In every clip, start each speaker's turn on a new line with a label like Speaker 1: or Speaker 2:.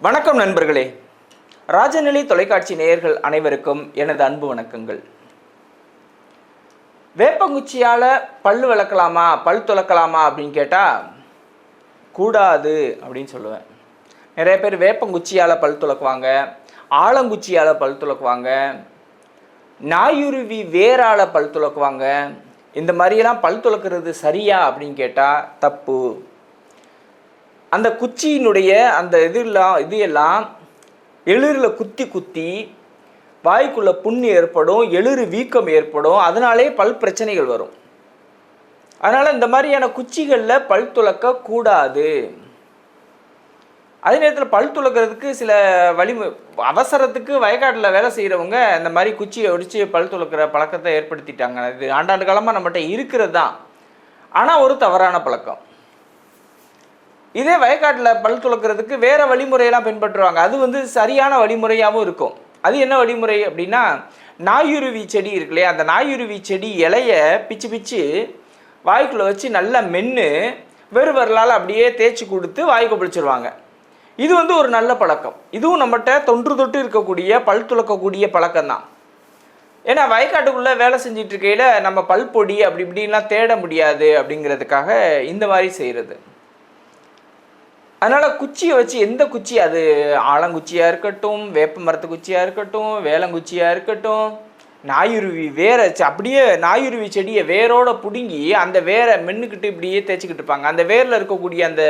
Speaker 1: வணக்கம் நண்பர்களே. ராஜநிலை தொலைக்காட்சி நேயர்கள் அனைவருக்கும் எனது அன்பு வணக்கங்கள். வேப்பங்குச்சியால் பல் விளக்கலாமா பல் துளக்கலாமா அப்படின்னு கேட்டால் கூடாது அப்படின்னு சொல்லுவேன். நிறைய பேர் வேப்பங்குச்சியால் பல் துளக்குவாங்க ஆலங்குச்சியால் பல் துளக்குவாங்க நாயுருவி வேரால் பல் துளக்குவாங்க. இந்த மாதிரியெல்லாம் பல் துளக்குறது சரியா அப்படின்னு கேட்டால் தப்பு. அந்த குச்சியினுடைய அந்த இதெல்லாம் இது எல்லாம் எளிரில் குத்தி குத்தி வாய்க்குள்ளே புண் ஏற்படும் எழுறு வீக்கம் ஏற்படும் அதனாலே பல் பிரச்சனைகள் வரும். அதனால் இந்த மாதிரியான குச்சிகளில் பல் துளக்க கூடாது. அதே நேரத்தில் பல் துளக்கிறதுக்கு சில வழிமு அவசரத்துக்கு வயக்காட்டில் வேலை செய்கிறவங்க இந்த மாதிரி குச்சியை ஒடிச்சு பல் துளக்கிற பழக்கத்தை ஏற்படுத்திட்டாங்க. இது ஆண்டாண்டு காலமாக நம்மகிட்ட இருக்கிறது தான். ஆனால் ஒரு தவறான பழக்கம். இதே வயக்காட்டில் பல் துளக்கிறதுக்கு வேறு வழிமுறையெல்லாம் பின்பற்றுவாங்க. அது வந்து சரியான வழிமுறையாகவும் இருக்கும். அது என்ன வழிமுறை அப்படின்னா நாயுருவி செடி இருக்கு இல்லையா? அந்த நாயுருவி செடி இலைய பிச்சு பிச்சு வாய்க்குள்ளே வச்சு நல்லா மென்று வெறு வரலால் அப்படியே தேய்ச்சி கொடுத்து வாய்க்கு பிடிச்சிருவாங்க. இது வந்து ஒரு நல்ல பழக்கம். இதுவும் நம்மகிட்ட தொன்று தொட்டு இருக்கக்கூடிய பல் துளக்கக்கூடிய பழக்கம் தான் ஏன்னா வயக்காட்டுக்குள்ளே வேலை செஞ்சிட்ருக்கையில் நம்ம பல் பொடி அப்படி இப்படின்லாம் தேட முடியாது அப்படிங்கிறதுக்காக இந்த மாதிரி செய்கிறது அதனால் குச்சியை வச்சு எந்த குச்சி? அது ஆலங்குச்சியாக இருக்கட்டும் வேப்ப மரத்து குச்சியாக இருக்கட்டும் வேலங்குச்சியாக இருக்கட்டும் நாயுருவி வேரை அப்படியே நாயுருவி செடியை வேரோட பிடுங்கி அந்த வேரை மென்னுக்கிட்டு இப்படியே தேய்ச்சிக்கிட்டு இருப்பாங்க. அந்த வேரில் இருக்கக்கூடிய அந்த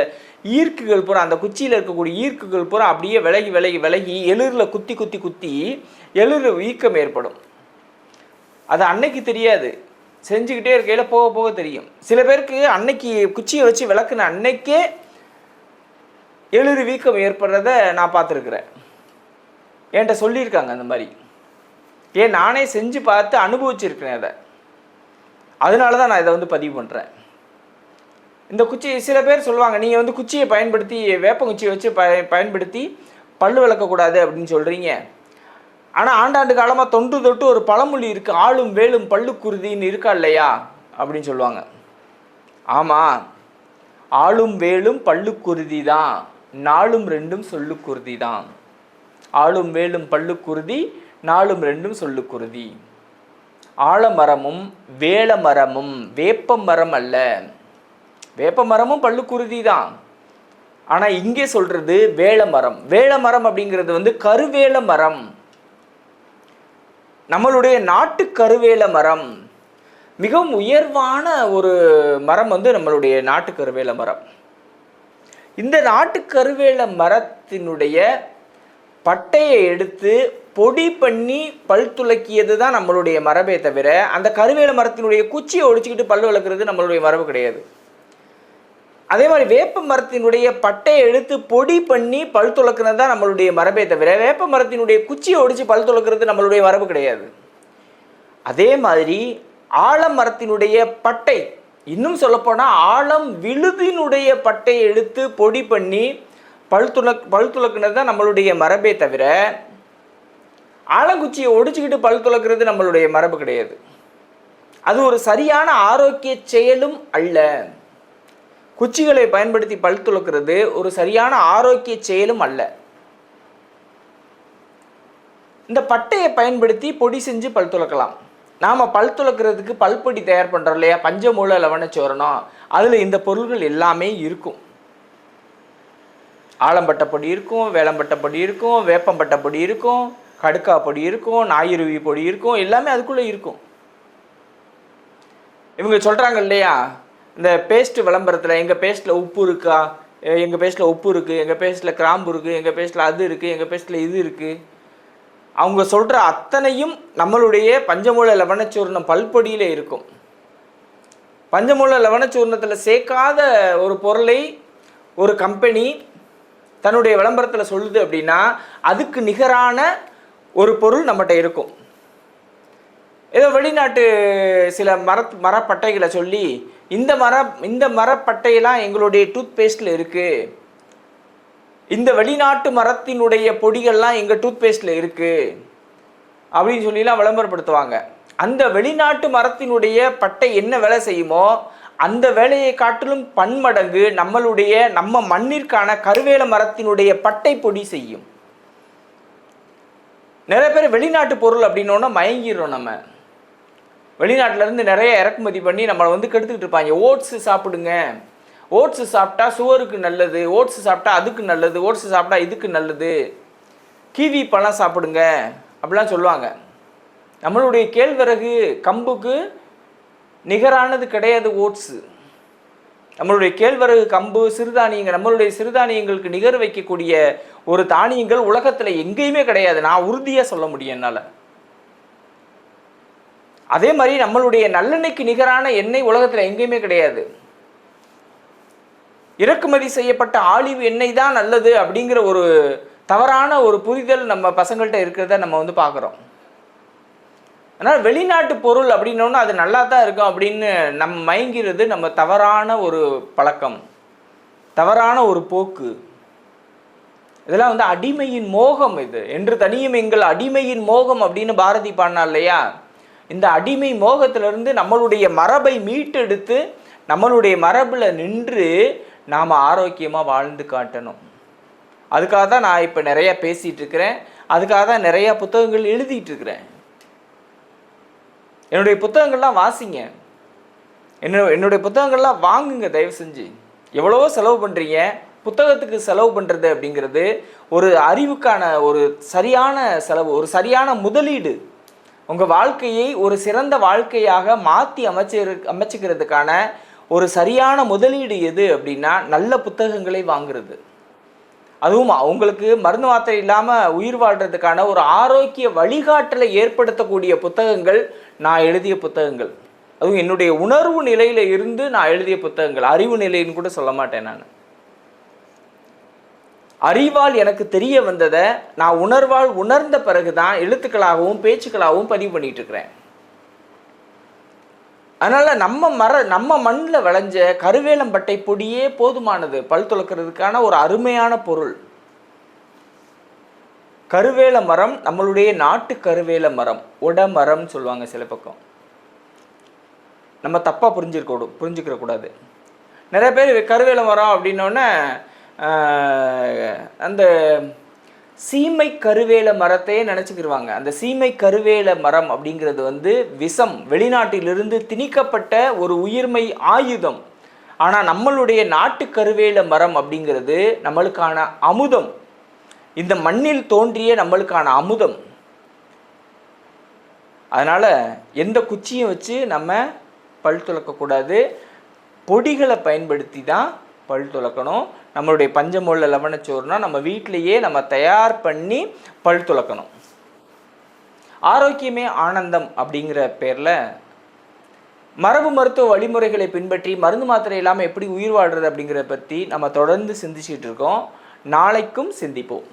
Speaker 1: ஈர்க்குகள் பூரா அந்த குச்சியில் இருக்கக்கூடிய ஈர்க்குகள் பூரா அப்படியே விலகி விலகி விலகி எளிரில் குத்தி குத்தி குத்தி எளிறு வீக்கம் ஏற்படும். அது அன்னைக்கு தெரியாது. செஞ்சுக்கிட்டே இருக்கையில் போக போக தெரியும். சில பேருக்கு அன்னைக்கு குச்சியை வச்சு விளக்குன அன்னைக்கே எழுறு வீக்கம் ஏற்படுறத நான் பார்த்துருக்குறேன். என்கிட்ட சொல்லியிருக்காங்க அந்த மாதிரி. ஏன் நானே செஞ்சு பார்த்து அனுபவிச்சிருக்கிறேன் அதை. அதனால தான் நான் இதை வந்து பதிவு பண்ணுறேன் இந்த குச்சி சில பேர் சொல்லுவாங்க நீங்கள் வந்து குச்சியை பயன்படுத்தி வேப்பங்குச்சியை வச்சு ப பயன்படுத்தி பல்லு விளக்கக்கூடாது அப்படின்னு சொல்கிறீங்க ஆனால் ஆண்டாண்டு காலமாக தொன்று தொட்டு ஒரு பழமொழி இருக்குது ஆளும் வேலும் பல்லு குருதின்னு இருக்கா இல்லையா? அப்படின்னு சொல்லுவாங்க. ஆமாம் ஆளும் வேலும் பல்லுக்குருதி தான். நாளும் ரெண்டும் சொல்லுக்குருதி தான். ஆளும் வேலும் பல்லுக்குருதி நாளும் ரெண்டும் சொல்லுக்குருதி ஆலமரமும் வேலமரமும் வேப்ப மரம் அல்ல. வேப்ப மரமும் பல்லுக்குருதி தான். ஆனால் இங்கே சொல்றது வேலமரம் வேலமரம் அப்படிங்கிறது வந்து கருவேல மரம். நம்மளுடைய நாட்டு கருவேல மரம். மிகவும் உயர்வான ஒரு மரம் வந்து நம்மளுடைய நாட்டு கருவேல மரம். இந்த நாட்டு கருவேல மரத்தினுடைய பட்டையை எடுத்து பொடி பண்ணி பல் துலக்கியது தான் நம்மளுடைய மரபே தவிர அந்த கருவேல மரத்தினுடைய குச்சியை ஒடிச்சுக்கிட்டு பல் வளர்க்குறது நம்மளுடைய மரபு கிடையாது. அதே மாதிரி வேப்ப மரத்தினுடைய பட்டையை எடுத்து பொடி பண்ணி பல் துளக்குனது தான் நம்மளுடைய மரபே தவிர வேப்ப மரத்தினுடைய குச்சியை ஒடிச்சு பல் துளக்குறது நம்மளுடைய மரபு கிடையாது. அதே மாதிரி ஆலமரத்தினுடைய பட்டை இன்னும் சொல்லப்போனால் ஆலம் விழுதினுடைய பட்டையை எடுத்து பொடி பண்ணி பல் துலக் தான் நம்மளுடைய மரபே தவிர ஆலங்குச்சியை ஒடிச்சுக்கிட்டு பழு துலக்கிறது நம்மளுடைய மரபு கிடையாது. அது ஒரு சரியான ஆரோக்கிய செயலும் அல்ல. குச்சிகளை பயன்படுத்தி பல் ஒரு சரியான ஆரோக்கிய செயலும் அல்ல. இந்த பட்டையை பயன்படுத்தி பொடி செஞ்சு பல் துலக்கலாம் நாம் பல் துலக்கிறதுக்கு பல்பொடி தயார் பண்ணுறோம் இல்லையா? பஞ்சமூல லவணச்சோரணம் அதில் இந்த பொருள்கள் எல்லாமே இருக்கும். ஆலம்பட்ட பொடி இருக்கும் வேலம்பட்ட பொடி இருக்கும் வேப்பம்பட்டை பொடி இருக்கும் கடுக்கா பொடி இருக்கும் நாயிருவி பொடி இருக்கும் எல்லாமே அதுக்குள்ளே இருக்கும். இவங்க சொல்கிறாங்க இல்லையா? இந்த பேஸ்ட்டு விளம்பரத்தில் எங்கள் பேஸ்ட்டில் உப்பு இருக்கா? எங்கள் பேஸ்ட்டில் உப்பு இருக்குது எங்கள் பேஸ்ட்டில் கிராம்பு இருக்குது எங்கள் பேஸ்ட்டில் அது இருக்குது எங்கள் பேஸ்ட்டில் இது இருக்குது அவங்க சொல்கிற அத்தனையும் நம்மளுடைய பஞ்சமூல லவணச்சூர்ணம் பல்பொடியில் இருக்கும். பஞ்சமூல லவணச்சூர்ணத்தில் சேர்க்காத ஒரு பொருளை ஒரு கம்பெனி தன்னுடைய விளம்பரத்தில் சொல்லுது அப்படின்னா அதுக்கு நிகரான ஒரு பொருள் நம்மகிட்ட இருக்கும். ஏதோ வெளிநாட்டு சில மர மரப்பட்டைகளை சொல்லி இந்த மர இந்த மரப்பட்டையெல்லாம் எங்களுடைய டூத் பேஸ்ட்டில் இருக்குது இந்த வெளிநாட்டு மரத்தினுடைய பொடிகள்லாம் எங்கள் டூத்பேஸ்டில் இருக்குது அப்படின்னு சொல்லிலாம் விளம்பரப்படுத்துவாங்க. அந்த வெளிநாட்டு மரத்தினுடைய பட்டை என்ன வேலை செய்யுமோ அந்த வேலையை காட்டிலும் பன்மடங்கு நம்மளுடைய நம்ம மண்ணிற்கான கருவேல மரத்தினுடைய பட்டை பொடி செய்யும். நிறைய பேர் வெளிநாட்டு பொருள் அப்படின்னோன்னா மயங்கிடுறோம் நம்ம. வெளிநாட்டிலேருந்து நிறைய இறக்குமதி பண்ணி நம்மளை வந்து கெடுத்துக்கிட்டு இருப்பாங்க. ஓட்ஸு சாப்பிடுங்க. ஓட்ஸ் சாப்பிட்டா சுவருக்கு நல்லது ஓட்ஸ் சாப்பிட்டா அதுக்கு நல்லது ஓட்ஸ் சாப்பிட்டா இதுக்கு நல்லது. கிவி பழம் சாப்பிடுங்க அப்படிலாம் சொல்லுவாங்க. நம்மளுடைய கேழ்வரகு கம்புக்கு நிகரானது கிடையாது ஓட்ஸு. நம்மளுடைய கேழ்வரகு கம்பு சிறுதானியங்கள் நம்மளுடைய சிறுதானியங்களுக்கு நிகர் வைக்கக்கூடிய ஒரு தானியங்கள் உலகத்தில் எங்கேயுமே கிடையாது. நான் உறுதியாக சொல்ல முடியும் என்னால். அதே மாதிரி நம்மளுடைய நல்லெண்ணெய்க்கு நிகரான எண்ணெய் உலகத்தில் எங்கேயுமே கிடையாது. இறக்குமதி செய்யப்பட்ட ஆலிவ் எண்ணெய் தான் நல்லது அப்படிங்கிற ஒரு தவறான ஒரு புரிதல் நம்ம பசங்கள்கிட்ட இருக்கிறத நம்ம வந்து பார்க்குறோம். அதனால் வெளிநாட்டு பொருள் அப்படின்னோன்னா அது நல்லா தான் இருக்கும் அப்படின்னு நம்ம மயங்கிறது நம்ம தவறான ஒரு பழக்கம் தவறான ஒரு போக்கு. இதெல்லாம் வந்து அடிமையின் மோகம் இது. என்று தனியும் எங்கள் அடிமையின் மோகம் அப்படின்னு பாரதி பாடினா இல்லையா? இந்த அடிமை மோகத்திலிருந்து நம்மளுடைய மரபை மீட்டெடுத்து நம்மளுடைய மரபில் நின்று நாம் ஆரோக்கியமாக வாழ்ந்து காட்டணும். அதுக்காக தான் நான் இப்போ நிறையா பேசிகிட்டு இருக்கிறேன். அதுக்காக தான் நிறையா புத்தகங்கள் எழுதிட்டு இருக்கிறேன். என்னுடைய புத்தகங்கள்லாம் வாசிங்க. என்ன என்னுடைய புத்தகங்கள்லாம் வாங்குங்க தயவு செஞ்சு. எவ்வளவோ செலவு பண்ணுறீங்க புத்தகத்துக்கு செலவு பண்ணுறது அப்படிங்கிறது ஒரு அறிவுக்கான ஒரு சரியான செலவு ஒரு சரியான முதலீடு. உங்கள் வாழ்க்கையை ஒரு சிறந்த வாழ்க்கையாக மாற்றி அமைச்சு அமைச்சுக்கிறதுக்கான ஒரு சரியான முதலீடு எது அப்படின்னா நல்ல புத்தகங்களை வாங்குறது. அதுவும் உங்களுக்கு மருந்து மாத்திரை இல்லாமல் உயிர் வாழ்கிறதுக்கான ஒரு ஆரோக்கிய வழிகாட்டலை ஏற்படுத்தக்கூடிய புத்தகங்கள் நான் எழுதிய புத்தகங்கள். அதுவும் என்னுடைய உணர்வு நிலையில் இருந்து நான் எழுதிய புத்தகங்கள். அறிவு நிலைன்னு கூட சொல்ல மாட்டேன் நான். அறிவால் எனக்கு தெரிய வந்ததை நான் உணர்வால் உணர்ந்த பிறகு தான் எழுத்துக்களாகவும் பேச்சுக்களாகவும் பதிவு பண்ணிட்டு இருக்கிறேன். அதனால் நம்ம மர நம்ம மண்ணில் விளைஞ்ச கருவேலம்பட்டை பொடியே போதுமானது. பல் துளக்கிறதுக்கான ஒரு அருமையான பொருள். கருவேல மரம் நம்மளுடைய நாட்டு கருவேல மரம். உடமரம் சொல்லுவாங்க சில பக்கம். நம்ம தப்பாக புரிஞ்சிருக்க புரிஞ்சுக்கிற கூடாது. நிறைய பேர் கருவேல மரம் அப்படின்னோடனே அந்த சீமை கருவேல மரத்தையே நினச்சிக்கிருவாங்க. அந்த சீமை கருவேல மரம் அப்படிங்கிறது வந்து விஷம் வெளிநாட்டிலிருந்து திணிக்கப்பட்ட ஒரு உயிர்மை ஆயுதம். ஆனால் நம்மளுடைய நாட்டு கருவேல மரம் அப்படிங்கிறது நம்மளுக்கான அமுதம். இந்த மண்ணில் தோன்றிய நம்மளுக்கான அமுதம். அதனால் எந்த குச்சியும் வச்சு நம்ம பல் துளக்கக்கூடாது. பொடிகளை பயன்படுத்தி தான் பல் துளக்கணும். நம்மளுடைய பஞ்சமுள்ள லவணச்சோறுனால் நம்ம வீட்டிலையே நம்ம தயார் பண்ணி பல் துளக்கணும். ஆரோக்கியமே ஆனந்தம் அப்படிங்கிற பேரில் மரபு மருத்துவ வழிமுறைகளை பின்பற்றி மருந்து மாத்திரை இல்லாமல் எப்படி உயிர் வாழ்கிறது அப்படிங்கிறத பற்றி நம்ம தொடர்ந்து சிந்திச்சுட்டு இருக்கோம். நாளைக்கும் சிந்திப்போம்.